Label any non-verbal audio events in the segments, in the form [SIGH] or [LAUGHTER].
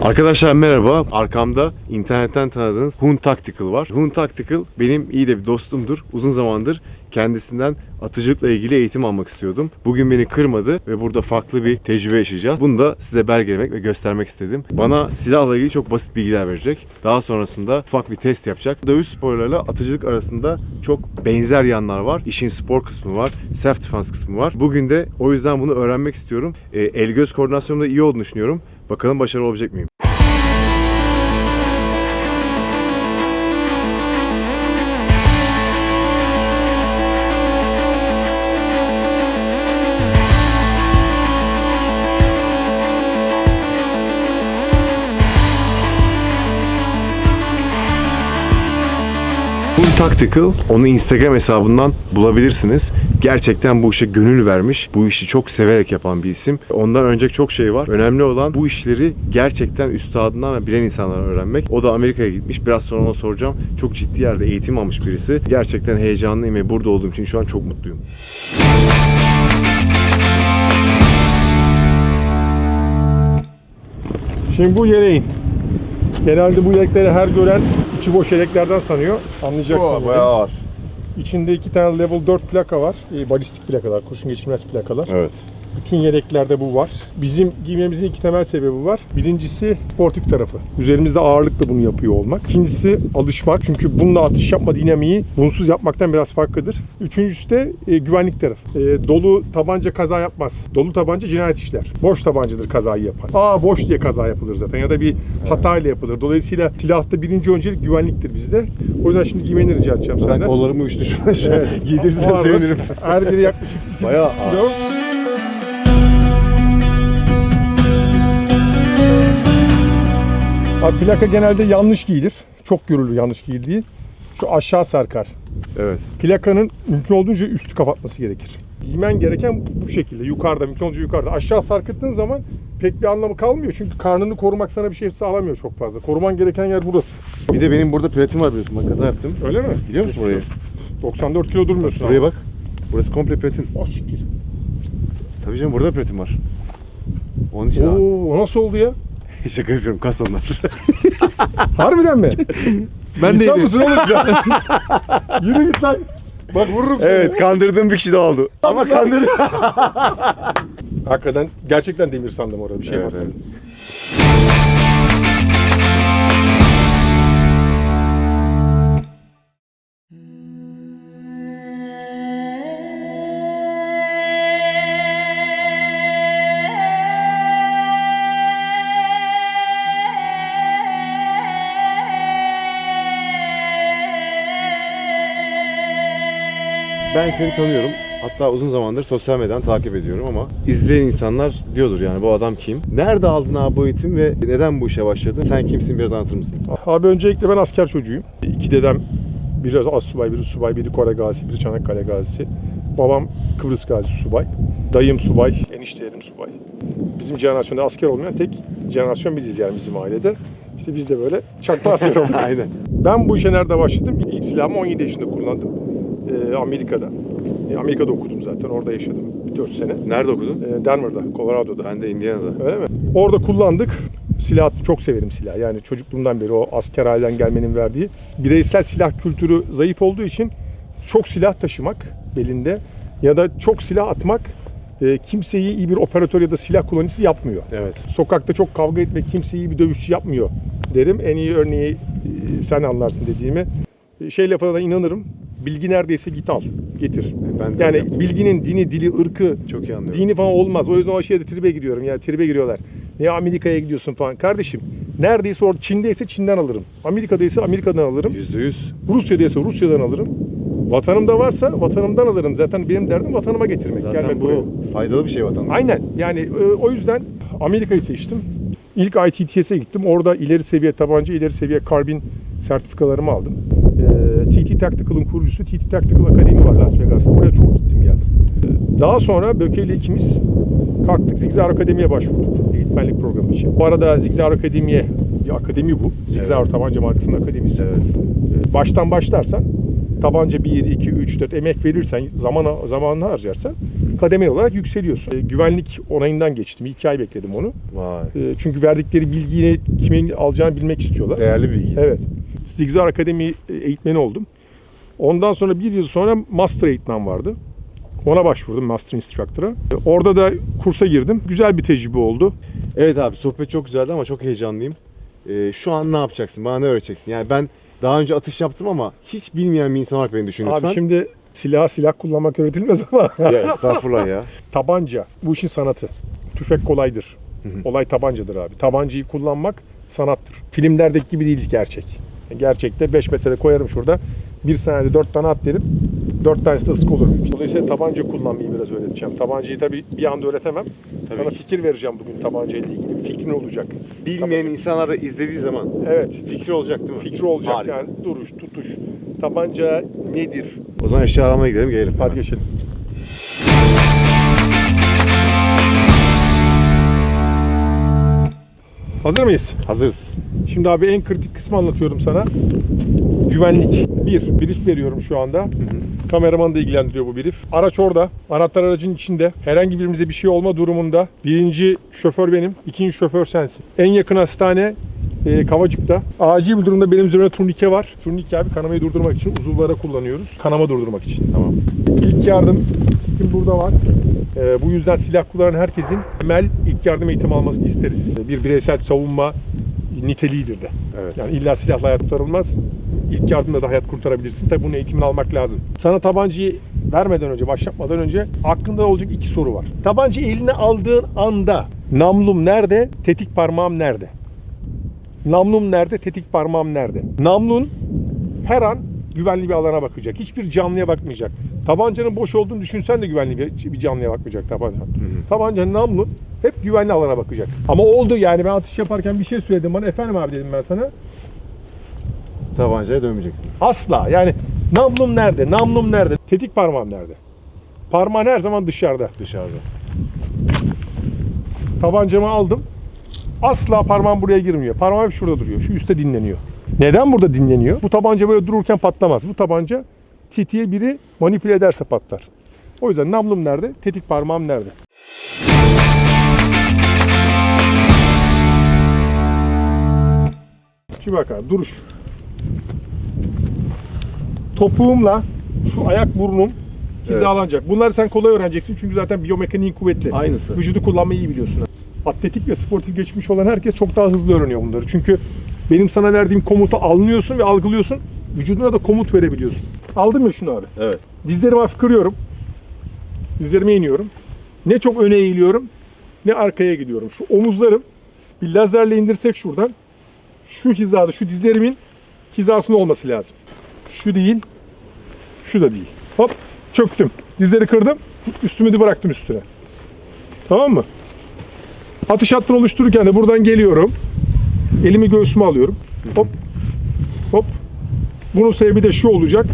Arkadaşlar merhaba. Arkamda internetten tanıdığınız Hun Tactical var. Hun Tactical benim iyi de bir dostumdur. Uzun zamandır kendisinden atıcılıkla ilgili eğitim almak istiyordum. Bugün beni kırmadı ve burada farklı bir tecrübe yaşayacağız. Bunu da size belgelemek ve göstermek istedim. Bana silahla ilgili çok basit bilgiler verecek. Daha sonrasında ufak bir test yapacak. Dövüş sporlarıyla atıcılık arasında çok benzer yanlar var. İşin spor kısmı var, self defense kısmı var. Bugün de o yüzden bunu öğrenmek istiyorum. E, el göz koordinasyonumda iyi olduğunu düşünüyorum. Bakalım başarılı olabilecek miyim? Full Tactical onu Instagram hesabından bulabilirsiniz. Gerçekten bu işe gönül vermiş, bu işi çok severek yapan bir isim. Ondan önce çok şey var. Önemli olan bu işleri gerçekten üstadından ve bilen insanlardan öğrenmek. O da Amerika'ya gitmiş. Biraz sonra ona soracağım. Çok ciddi yerde eğitim almış birisi. Gerçekten heyecanlıyım ve burada olduğum için şu an çok mutluyum. Şimdi bu yeleğin. Genelde bu yelekleri her gören içi boş yeleklerden sanıyor. Anlayacaksın. yani. ağır. İçinde iki tane level 4 plaka var. E, balistik plakalar, kurşun geçirmez plakalar. Evet. Bütün yeleklerde bu var. Bizim giymemizin iki temel sebebi var. Birincisi sportif tarafı. Üzerimizde ağırlıkla bunu yapıyor olmak. İkincisi alışmak. Çünkü bununla atış yapma dinamiği bunsuz yapmaktan biraz farklıdır. Üçüncüsü de e, güvenlik tarafı. E, dolu tabanca kaza yapmaz. Dolu tabanca cinayet işler. Boş tabancadır kazayı yapan. Aa boş diye kaza yapılır zaten ya da bir hatayla yapılır. Dolayısıyla silahta birinci öncelik güvenliktir bizde. O yüzden şimdi giymeni rica edeceğim senden. kollarımı uçtu şu an. Evet. Giydirirsen sevinirim. Her biri yaklaşık Bayağı ağır. Abi plaka genelde yanlış giyilir. Çok görülür yanlış giyildiği. Şu aşağı sarkar. Evet. Plakanın mümkün olduğunca üstü kapatması gerekir. Giymen gereken bu şekilde. Yukarıda, mümkün olduğunca yukarıda. Aşağı sarkıttığın zaman pek bir anlamı kalmıyor. Çünkü karnını korumak sana bir şey sağlamıyor çok fazla. Koruman gereken yer burası. Bir de benim burada platin var biliyorsun. Bak kaza yaptım. Öyle mi? Biliyor musun burayı? 94 kilo durmuyorsun Buraya ama. bak. Burası komple platin. O siktir. Tabii canım burada platin var. Onun için abi. Oo, o nasıl oldu ya? [LAUGHS] Şaka yapıyorum kas onlar. [LAUGHS] Harbiden mi? [LAUGHS] Ben İnsan değilim. mısın oğlum sen? Yürü git lan. Bak vururum seni. Evet kandırdığım bir kişi de oldu. Ama kandırdım. Hakikaten gerçekten demir sandım orada bir şey Evet, var evet. Seni tanıyorum. Hatta uzun zamandır sosyal medyadan takip ediyorum ama izleyen insanlar diyordur yani bu adam kim? Nerede aldın abi bu eğitim ve neden bu işe başladın? Sen kimsin biraz anlatır mısın? Abi öncelikle ben asker çocuğuyum. İki dedem biri az subay, biri subay, biri Kore gazisi, biri Çanakkale gazisi. Babam Kıbrıs gazisi subay. Dayım subay, enişteydim subay. Bizim jenerasyonda asker olmayan tek jenerasyon biziz yani bizim ailede. İşte biz de böyle çakma asker [LAUGHS] olduk. Aynen. Ben bu işe nerede başladım? İlk silahımı 17 yaşında kullandım. Ee, Amerika'da. Ee, Amerika'da okudum zaten. Orada yaşadım 4 sene. Nerede okudun? Ee, Denver'da, Colorado'da. Ben de Indiana'da. Öyle mi? Orada kullandık. Silah çok severim silah. Yani çocukluğumdan beri o asker aileden gelmenin verdiği bireysel silah kültürü zayıf olduğu için çok silah taşımak belinde ya da çok silah atmak e, kimseyi iyi bir operatör ya da silah kullanıcısı yapmıyor. Evet. Sokakta çok kavga etmek kimseyi iyi bir dövüşçü yapmıyor derim. En iyi örneği e, sen anlarsın dediğimi. E, Şey lafına da inanırım. Bilgi neredeyse git al, getir. Ben de öyle yaptım. Yani bilginin dini, dili, ırkı, Çok iyi anlıyorum. dini falan olmaz. O yüzden o şeyde tribe giriyorum. Yani tribe giriyorlar. Ne Amerika'ya gidiyorsun falan. Kardeşim neredeyse orada Çin'deyse Çin'den alırım. Amerika'daysa Amerika'dan alırım. Yüzde yüz. Rusya'daysa Rusya'dan alırım. Vatanımda varsa vatanımdan alırım. Zaten benim derdim vatanıma getirmek. Zaten gelmek bu buraya. faydalı bir şey vatandaş. Aynen. Yani e, o yüzden Amerika'yı seçtim. İlk ITTS'e gittim. Orada ileri seviye tabanca, ileri seviye karbin sertifikalarımı aldım. Ee, TT Tactical'ın kurucusu TT Tactical Akademi var Las Vegas'ta. Oraya çok gittim geldim. Ee, Daha sonra Böke ile ikimiz kalktık Zigzag Akademi'ye başvurduk eğitmenlik programı için. Bu arada Zigzag Akademi'ye bir akademi bu. Zigzag tabanca markasının akademisi. Evet. Ee, Baştan başlarsan tabanca 1, 2, 3, 4 emek verirsen, zamana, zamanını harcarsan kademeli olarak yükseliyorsun. E, güvenlik onayından geçtim. İki ay bekledim onu. Vay. E, çünkü verdikleri bilgiyi kimin alacağını bilmek istiyorlar. Değerli bilgi. Evet. Zigzag Akademi eğitmeni oldum. Ondan sonra bir yıl sonra master eğitmen vardı. Ona başvurdum master instructor'a. Orada da kursa girdim. Güzel bir tecrübe oldu. Evet abi sohbet çok güzeldi ama çok heyecanlıyım. Ee, şu an ne yapacaksın? Bana ne öğreteceksin? Yani ben daha önce atış yaptım ama hiç bilmeyen bir insan olarak beni düşün lütfen. Abi şimdi silah silah kullanmak öğretilmez ama Ya estağfurullah ya. [LAUGHS] tabanca bu işin sanatı. Tüfek kolaydır. Olay tabancadır abi. Tabancayı kullanmak sanattır. Filmlerdeki gibi değil gerçek. Gerçekte 5 metrede koyarım şurada. Bir saniyede 4 tane at derim. 4 tanesi de ısk olur. Dolayısıyla tabanca kullanmayı biraz öğreteceğim. Tabancayı tabii bir anda öğretemem. Tabii Sana ki. fikir vereceğim bugün tabancayla ilgili. Bir fikrin olacak. Bilmeyen insanlar da izlediği zaman Evet. fikri olacak değil mi? Fikri olacak Harika. yani. Duruş, tutuş. Tabanca nedir? O zaman eşya aramaya gidelim gelelim. Hadi geçelim. Hazır mıyız? Hazırız. Şimdi abi en kritik kısmı anlatıyorum sana. Güvenlik. Bir, brief veriyorum şu anda. Kameraman da ilgilendiriyor bu brief. Araç orada. Anahtar aracın içinde. Herhangi birimize bir şey olma durumunda birinci şoför benim, ikinci şoför sensin. En yakın hastane e, Kavacık'ta. Acil bir durumda benim üzerime turnike var. Turnike abi kanamayı durdurmak için uzuvlara kullanıyoruz. Kanama durdurmak için. Tamam. İlk yardım eğitim burada var. Ee, bu yüzden silah kullanan herkesin temel ilk yardım eğitimi almasını isteriz. Bir bireysel savunma niteliğidir de. Evet. Yani illa silahla hayat kurtarılmaz. İlk yardımda da hayat kurtarabilirsin. Tabi bunun eğitimini almak lazım. Sana tabancayı vermeden önce, başlatmadan önce aklında olacak iki soru var. Tabancayı eline aldığın anda namlum nerede, tetik parmağım nerede? Namlum nerede, tetik parmağım nerede? Namlun her an güvenli bir alana bakacak. Hiçbir canlıya bakmayacak. Tabancanın boş olduğunu düşünsen de güvenli bir, bir canlıya bakmayacak tabanca. Tabancanın namlun hep güvenli alana bakacak. Ama oldu yani ben atış yaparken bir şey söyledim bana. Efendim abi dedim ben sana. Tabancaya dönmeyeceksin. Asla yani namlum nerede? Namlum nerede? Tetik parmağım nerede? Parmağın her zaman dışarıda. Dışarıda. Tabancamı aldım. Asla parmağım buraya girmiyor. Parmağım hep şurada duruyor. Şu üstte dinleniyor. Neden burada dinleniyor? Bu tabanca böyle dururken patlamaz. Bu tabanca tetiğe biri manipüle ederse patlar. O yüzden namlum nerede? Tetik parmağım nerede? Şimdi bak abi duruş. Topuğumla şu ayak burnum hizalanacak. Bunları sen kolay öğreneceksin çünkü zaten biyomekaniğin kuvvetli. Aynısı. Vücudu kullanmayı iyi biliyorsun. Atletik ve sportif geçmiş olan herkes çok daha hızlı öğreniyor bunları. Çünkü benim sana verdiğim komutu anlıyorsun ve algılıyorsun. Vücuduna da komut verebiliyorsun. Aldım ya şunu abi. Evet. Dizlerimi hafif kırıyorum. Dizlerime iniyorum. Ne çok öne eğiliyorum ne arkaya gidiyorum. Şu omuzlarım bir lazerle indirsek şuradan şu hizada şu dizlerimin hizasında olması lazım. Şu değil, şu da değil. Hop çöktüm. Dizleri kırdım. Üstümü de bıraktım üstüne. Tamam mı? Atış hattını oluştururken de buradan geliyorum. Elimi göğsüme alıyorum. Hop. Hop. Bunun sebebi de şu olacak.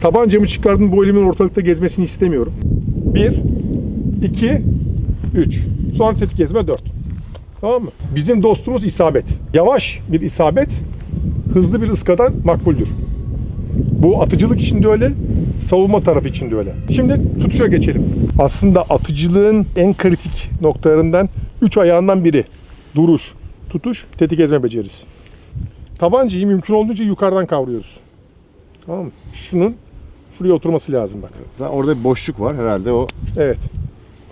Tabancamı çıkardım bu elimin ortalıkta gezmesini istemiyorum. 1, 2, 3. Sonra tetik gezme 4. Tamam mı? Bizim dostumuz isabet. Yavaş bir isabet hızlı bir ıskadan makbuldür. Bu atıcılık için de öyle, savunma tarafı için de öyle. Şimdi tutuşa geçelim. Aslında atıcılığın en kritik noktalarından 3 ayağından biri. Duruş, tutuş, tetik ezme becerisi. Tabancayı mümkün olduğunca yukarıdan kavruyoruz. Tamam mı? Şunun şuraya oturması lazım bak. Zaten orada bir boşluk var herhalde o. Evet.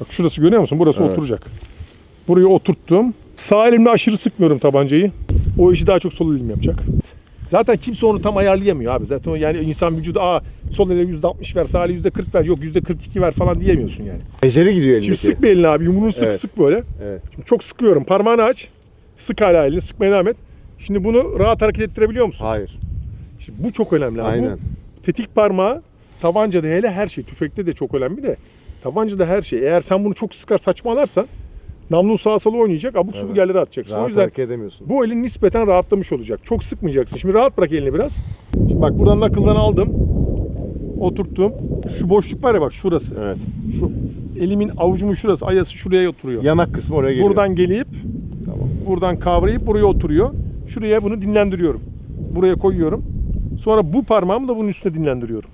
Bak şurası görüyor musun? Burası Evet. oturacak. Buraya oturttum. Sağ elimle aşırı sıkmıyorum tabancayı. O işi daha çok sol elim yapacak. Zaten kimse onu tam ayarlayamıyor abi. Zaten o yani insan vücudu aa sol ele %60 ver, sağ ele %40 ver, yok %42 ver falan diyemiyorsun yani. Beceri gidiyor elindeki. Şimdi sık bir elini abi. Yumruğunu sık Evet. sık böyle. Evet. Şimdi çok sıkıyorum. Parmağını aç. Sık hala elini. Sıkmaya devam et. Şimdi bunu rahat hareket ettirebiliyor musun? Hayır. Şimdi bu çok önemli abi. Aynen. Bu tetik parmağı tabancada hele her şey. Tüfekte de çok önemli de. Tabancada her şey. Eğer sen bunu çok sıkar saçmalarsan namlun sağa sola oynayacak. Abuk subuk Evet. yerlere atacaksın. Rahat o yüzden hareket edemiyorsun. bu elin nispeten rahatlamış olacak. Çok sıkmayacaksın. Şimdi rahat bırak elini biraz. Şimdi bak buradan nakıldan aldım. Oturttum. Şu boşluk var ya bak şurası. Evet. Şu elimin avucumun şurası. Ayası şuraya oturuyor. Yanak kısmı oraya geliyor. Buradan gelip Tamam. buradan kavrayıp buraya oturuyor. Şuraya bunu dinlendiriyorum. Buraya koyuyorum. Sonra bu parmağımı da bunun üstüne dinlendiriyorum.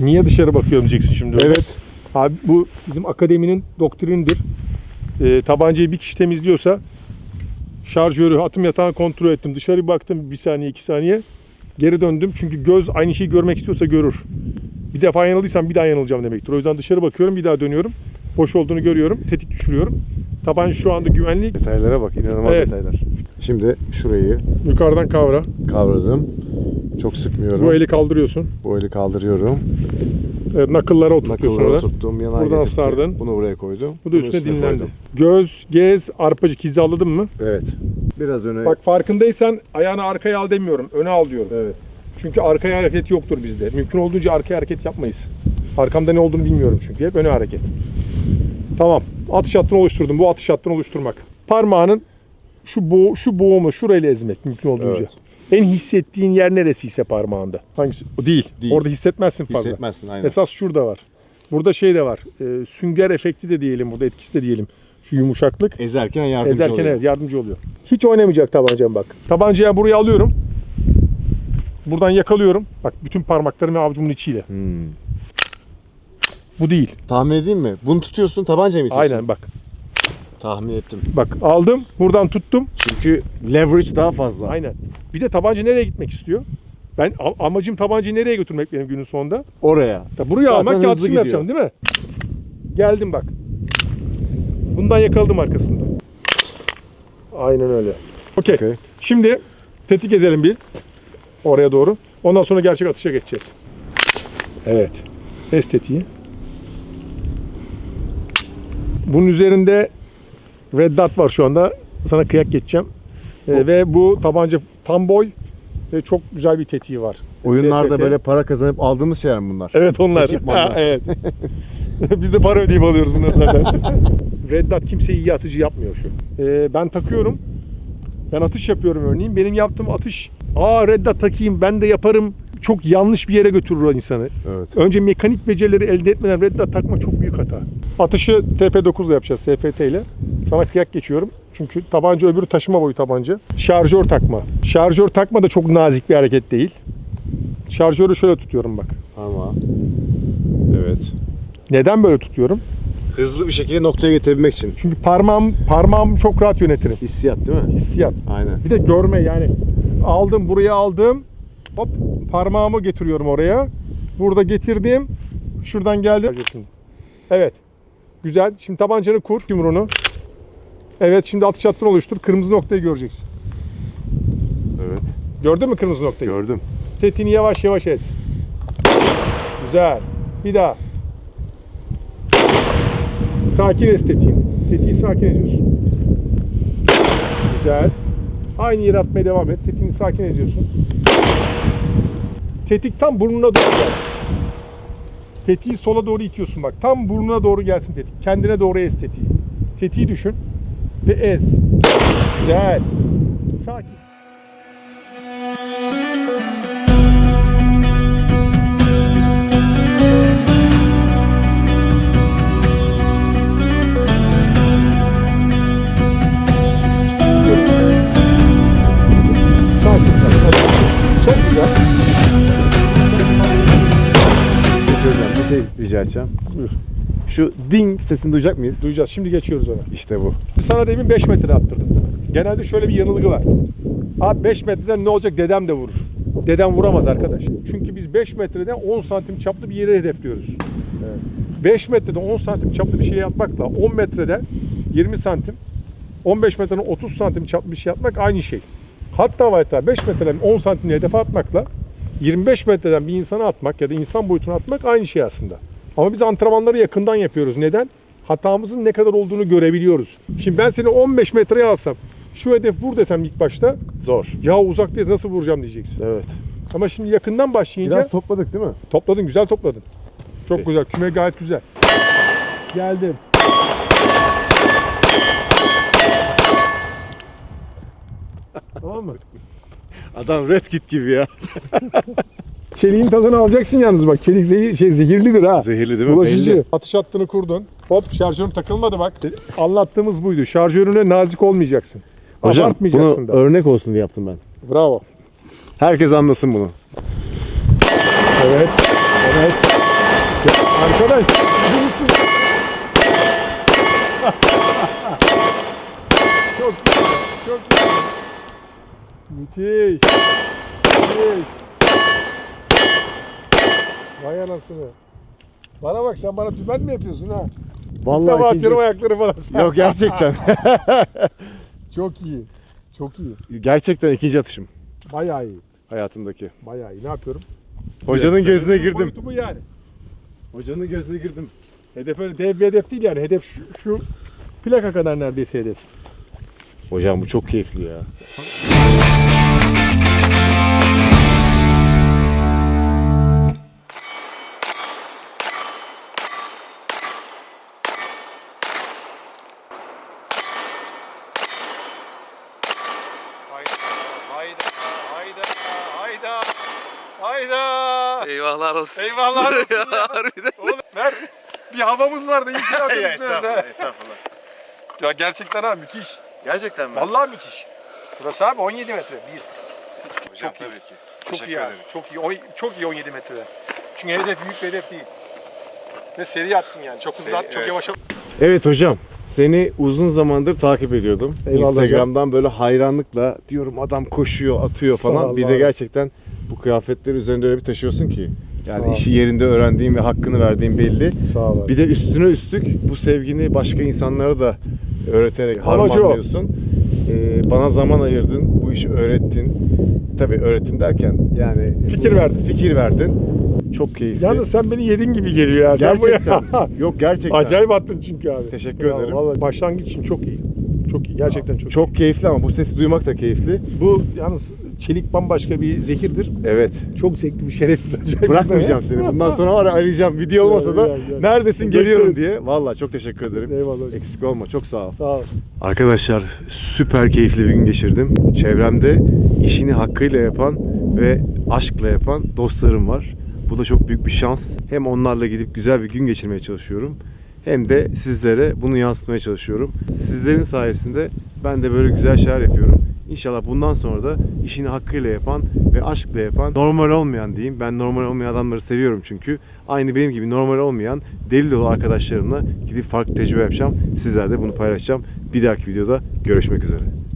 Niye dışarı bakıyorum diyeceksin şimdi. Evet. Abi bu bizim akademinin doktrinidir. Ee, tabancayı bir kişi temizliyorsa şarjörü atım yatağını kontrol ettim. Dışarı baktım bir saniye iki saniye. Geri döndüm çünkü göz aynı şeyi görmek istiyorsa görür. Bir defa yanıldıysam bir daha yanılacağım demektir. O yüzden dışarı bakıyorum bir daha dönüyorum. Boş olduğunu görüyorum. Tetik düşürüyorum. Tabanca şu anda güvenli. Detaylara bak. inanılmaz Evet. detaylar. Şimdi şurayı Yukarıdan kavra. kavradım. Çok sıkmıyorum. Bu eli kaldırıyorsun. Bu eli kaldırıyorum. Evet, nakıllara oturtuyorsun Nakılları orada. tuttum. Yana Buradan getirdim. sardın. Bunu buraya koydum. Bu da Bunu üstüne dinlendi. koydum. Göz, gez, arpacık hizaladın mı? Evet. Biraz öne. Bak farkındaysan ayağını arkaya al demiyorum. Öne al diyorum. Evet. Çünkü arkaya hareket yoktur bizde. Mümkün olduğunca arkaya hareket yapmayız. Arkamda ne olduğunu bilmiyorum çünkü. Hep öne hareket. Tamam. Atış hattını oluşturdum. Bu atış hattını oluşturmak. Parmağının şu boğ, şu boğumu şurayla ezmek mümkün olduğunca. Evet. En hissettiğin yer neresiyse parmağında. Hangisi? O değil. Değil. Orada hissetmezsin fazla. Hissetmezsin aynen. Esas şurada var. Burada şey de var. E, sünger efekti de diyelim burada etkisi de diyelim. Şu yumuşaklık. Ezerken yardımcı Ezerken oluyor. evet yardımcı oluyor. Hiç oynamayacak tabancam bak. Tabancayı buraya alıyorum. Buradan yakalıyorum. Bak bütün parmaklarım ve avucumun içiyle. Hmm. Bu değil. Tahmin edeyim mi? Bunu tutuyorsun tabancayı mı itiyorsun? Aynen bak. Tahmin ettim. Bak aldım. Buradan tuttum. Çünkü leverage daha fazla. Aynen. Bir de tabanca nereye gitmek istiyor? Ben amacım tabancayı nereye götürmek benim günün sonunda? Oraya. Ya buraya Zaten almak gidiyor. yapacağım değil mi? Geldim bak. Bundan yakaladım arkasında. Aynen öyle. Okey. Okey. Şimdi tetik ezelim bir. Oraya doğru. Ondan sonra gerçek atışa geçeceğiz. Evet. Ez tetiği. Bunun üzerinde red dot var şu anda. Sana kıyak geçeceğim. Ee, ve bu tabanca tam boy ve çok güzel bir tetiği var. Oyunlarda SFT. böyle para kazanıp aldığımız şeyler mi bunlar? Evet onlar. Ha, [LAUGHS] evet. [LAUGHS] Biz de para ödeyip alıyoruz bunları zaten. [LAUGHS] Red Dot kimse iyi atıcı yapmıyor şu. Ee, ben takıyorum. Ben atış yapıyorum örneğin. Benim yaptığım atış aa Red Dot takayım ben de yaparım. Çok yanlış bir yere götürür o insanı. Evet. Önce mekanik becerileri elde etmeden Red Dot takma çok büyük hata. Atışı TP9 ile yapacağız SFT ile. Sana kıyak geçiyorum. Çünkü tabanca öbürü taşıma boyu tabanca. Şarjör takma. Şarjör takma da çok nazik bir hareket değil. Şarjörü şöyle tutuyorum bak. Tamam. Evet. Neden böyle tutuyorum? Hızlı bir şekilde noktaya getirebilmek için. Çünkü parmağım parmağım çok rahat yönetirim. Hissiyat değil mi? Hissiyat. Aynen. Bir de görme yani. Aldım buraya aldım. Hop parmağımı getiriyorum oraya. Burada getirdim. Şuradan. Şimdi. Evet. Güzel. Şimdi tabancanı kur yumruğunu. Evet şimdi atış hattını oluştur. Kırmızı noktayı göreceksin. Evet. Gördün mü kırmızı noktayı? Gördüm. Tetiğini yavaş yavaş ez. Güzel. Bir daha. Sakin ez tetiğini. Tetiği sakin eziyorsun. Güzel. Aynı yere atmaya devam et. Tetiğini sakin eziyorsun. Tetik tam burnuna doğru gelsin. Tetiği sola doğru itiyorsun bak. Tam burnuna doğru gelsin tetik. Kendine doğru ez tetiği. Tetiği düşün ve ez. Güzel. Sakin. Şey rica edeceğim. Buyur. Şu ding sesini duyacak mıyız? Duyacağız. Şimdi geçiyoruz ona. İşte bu. Sana demin 5 metre attırdım. Genelde şöyle bir yanılgı var. Abi 5 metreden ne olacak dedem de vurur. Dedem vuramaz arkadaş. Çünkü biz 5 metreden 10 santim çaplı bir yere hedefliyoruz. 5 metreden 10 santim çaplı bir şey atmakla 10 metreden 20 santim 15 metreden 30 santim çaplı bir şey atmak aynı şey. Hatta ve hatta 5 metreden 10 santim hedefe atmakla 25 metreden bir insana atmak ya da insan boyutuna atmak aynı şey aslında. Ama biz antrenmanları yakından yapıyoruz. Neden? Hatamızın ne kadar olduğunu görebiliyoruz. Şimdi ben seni 15 metreye alsam, şu hedef vur desem ilk başta, Zor. ya uzaktayız nasıl vuracağım diyeceksin. Evet. Ama şimdi yakından başlayınca Biraz topladık değil mi? topladın, güzel topladın. Çok güzel, küme gayet güzel. Geldim. tamam mı? Adam red kit gibi ya. [LAUGHS] Çeliğin tadını alacaksın yalnız bak. Çelik zehir, şey, zehirlidir ha. Zehirli değil mi? Bulaşıcı. Belli. Atış hattını kurdun. Hop şarjörün takılmadı bak. Anlattığımız buydu. Şarjörüne nazik olmayacaksın. Hocam Abartmayacaksın bunu da. örnek olsun diye yaptım ben. Bravo. Herkes anlasın bunu. Evet. Evet. Arkadaş iyi misin? çok güzel. Çok güzel. Müthiş. Müthiş. Vay anasını. Bana bak sen bana dümen mi yapıyorsun ha? Vallahi Tamam ikinci- atıyorum ayakları falan. Yok [LAUGHS] gerçekten. [LAUGHS] Çok iyi. Çok iyi. gerçekten ikinci atışım Bayağı iyi. hayatımdaki. Bayağı iyi. Ne yapıyorum? Hocanın gözüne girdim. Boyutu bu yani. Hocanın gözüne girdim. Hedef öyle dev bir hedef değil yani. Hedef şu, şu plaka kadar neredeyse hedef. Hocam bu çok keyifli ya. Hayda, hayda, hayda, hayda, hayda. Eyvahlar olsun. Eyvahlar olsun ya. [LAUGHS] Harbiden. Oğlum ver. Bir havamız vardı. İyi ki [LAUGHS] ya, estağfurullah, estağfurullah. ya gerçekten ha müthiş. Gerçekten mi? Vallahi müthiş. Burası abi 17 metre. Bir. Hocam çok iyi. tabii ki. Çok Teşekkür iyi abi. ederim. Çok iyi. O- Çok iyi 17 metrede. Çünkü hedef büyük bir hedef değil. Ve seri attın yani. Çok hızlı at, çok evet. yavaş at. Evet hocam. Seni uzun zamandır takip ediyordum. Eyvallah hocam. Instagram'dan böyle hayranlıkla diyorum adam koşuyor, atıyor falan. Bir de gerçekten bu kıyafetleri üzerinde öyle bir taşıyorsun ki. Yani işi yerinde öğrendiğin ve hakkını verdiğin belli. Sağ ol abi. Bir de üstüne üstlük bu sevgini başka insanlara da öğreterek harmanlıyorsun. Ee, bana zaman ayırdın, bu işi öğrettin. Tabii öğrettin derken yani Fikir verdin. Fikir verdin. Çok keyifli. Yalnız sen beni yedin gibi geliyor ya. Sen bu gerçekten. [LAUGHS] Yok gerçekten. Acayip attın çünkü abi. Teşekkür Bravo, ederim. Vallahi başlangıç için çok iyi. Çok iyi. Gerçekten çok, Çok keyifli ama bu sesi duymak da keyifli. Bu yalnız çelik bambaşka bir zehirdir. Evet. Çok zevkli bir şerefsiz acayip. Bırakmayacağım seni. Bundan sonra var ya arayacağım. Video olmasa da neredesin geliyorum diye. Vallahi çok teşekkür ederim. Eyvallah. Eksik olma. Çok sağ ol. Sağ ol. Arkadaşlar süper keyifli bir gün geçirdim. Çevremde işini hakkıyla yapan ve aşkla yapan dostlarım var. Bu da çok büyük bir şans. Hem onlarla gidip güzel bir gün geçirmeye çalışıyorum. Hem de sizlere bunu yansıtmaya çalışıyorum. Sizlerin sayesinde ben de böyle güzel şeyler yapıyorum. İnşallah bundan sonra da işini hakkıyla yapan ve aşkla yapan, normal olmayan diyeyim. Ben normal olmayan adamları seviyorum çünkü. Aynı benim gibi normal olmayan deli dolu arkadaşlarımla gidip farklı tecrübe yapacağım. Sizlerle bunu paylaşacağım. Bir dahaki videoda görüşmek üzere.